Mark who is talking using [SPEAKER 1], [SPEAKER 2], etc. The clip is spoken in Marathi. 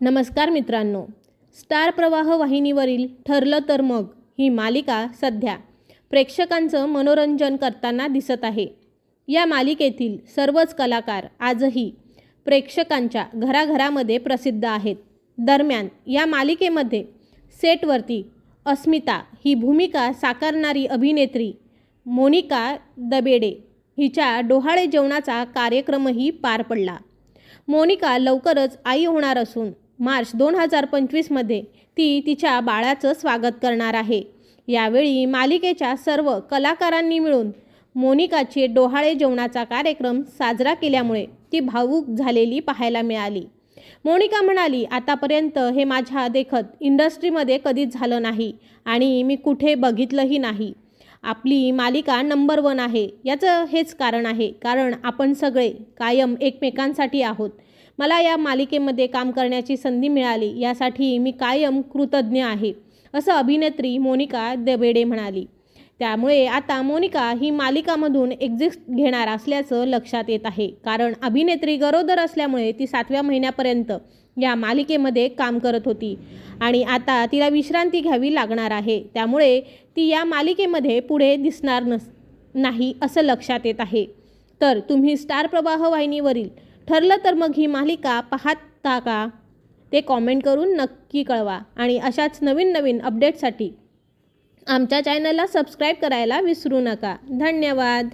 [SPEAKER 1] नमस्कार मित्रांनो. स्टार प्रवाह वाहिनीवरील ठरलं तर मग ही मालिका सध्या प्रेक्षकांचं मनोरंजन करताना दिसत आहे. या मालिकेतील सर्वच कलाकार आजही प्रेक्षकांच्या घराघरामध्ये प्रसिद्ध आहेत. दरम्यान या मालिकेमध्ये सेटवरती अस्मिता ही भूमिका साकारणारी अभिनेत्री मोनिका दबेडे हिच्या डोहाळे जेवणाचा कार्यक्रमही पार पडला. मोनिका लवकरच आई होणार असून मार्च दोन हजार पंचवीसमध्ये ती तिच्या बाळाचं स्वागत करणार आहे. यावेळी मालिकेच्या सर्व कलाकारांनी मिळून मोनिकाचे डोहाळे जेवणाचा कार्यक्रम साजरा केल्यामुळे ती भावूक झालेली पाहायला मिळाली. मोनिका म्हणाली आतापर्यंत हे माझ्या देखत इंडस्ट्रीमध्ये कधीच झालं नाही आणि मी कुठे बघितलंही नाही. आपली मालिका नंबर वन आहे. याचं हेच कारण आहे. कारण आपण सगळे कायम एकमेकांसाठी आहोत. मला या मालिकेमध्ये काम करण्याची संधी मिळाली यासाठी मी कायम कृतज्ञ आहे असं अभिनेत्री मोनिका दबेडे म्हणाली. त्यामुळे आता मोनिका ही मालिकामधून एक्झिट घेणार असल्याचं लक्षात येत आहे. कारण अभिनेत्री गरोदर असल्यामुळे ती सातव्या महिन्यापर्यंत या मालिकेमध्ये काम करत होती आणि आता तिला विश्रांती घ्यावी लागणार आहे. त्यामुळे ती या मालिकेमध्ये पुढे दिसणार नस नाही असं लक्षात येत आहे. तर तुम्ही स्टार प्रवाह वाहिनीवरील ठरलं तर मग ही मालिका पाहता का? ते कॉमेंट करून नक्की कळवा. आणि अशाच नवीन नवीन अपडेटसाठी आमच्या चॅनलला सबस्क्राईब करायला विसरू नका. धन्यवाद.